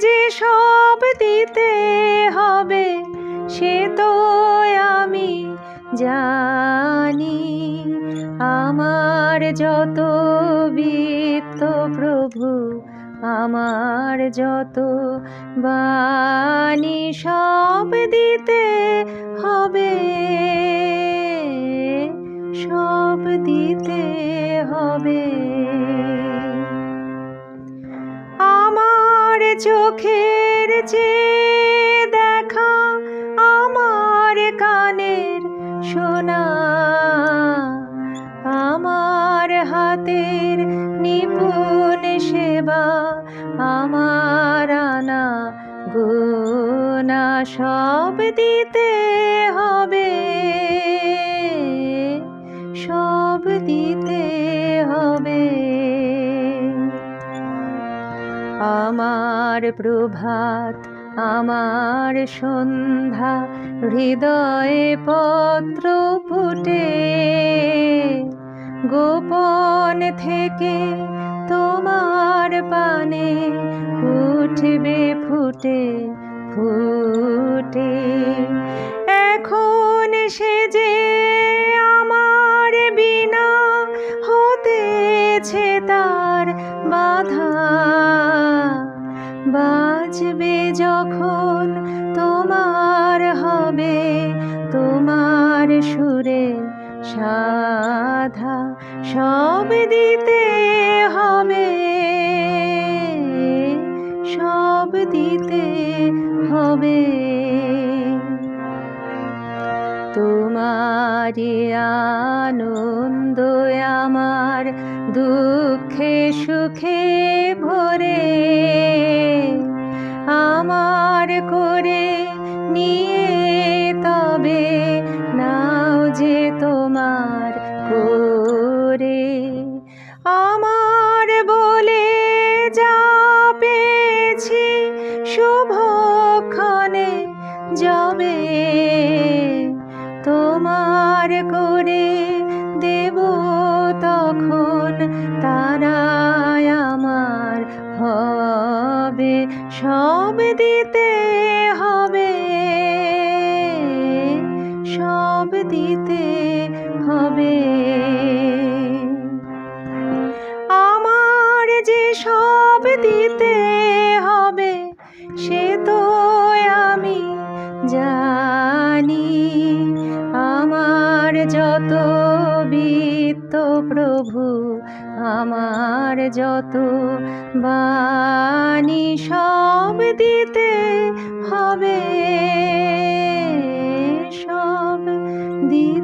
যে সব দিতে হবে, সে তো আমি জানি। আমার যত বিত্ত প্রভু, আমার যত বাণী সব দিতে হবে। চোখের যে দেখা আমার কানের সোনা। আমার হাতের নিপুণ সেবা, আমার আনা গুণা সব দিতে আমার প্রভাত, আমার সন্ধ্যা, হৃদয়ে পত্র ফুটে। গোপন থেকে তোমার পানে উঠবে, ফুটে ফুটে। এখন সে যে আমার বিনা হতেছে তার বাধা। বাজবে যখন তোমার হবে, তোমার সুরে সাধা সব দিতে হবে, সব দিতে হবে। তোমারি আনন্দ আমার দুঃখে সুখে ভরে। আমার করে নিয়ে তবে নাও যে তোমার করে। আমার বলে যা পেয়েছি শুভক্ষণে যাবে। তোমার করে দেব তখন আমার হবে, সব দিতে হবে। সব দিতে হবে। আমার যে সব দিতে হবে, সে তো আমি জানি। যত বাণী সব দিতে হবে সব দিয়ে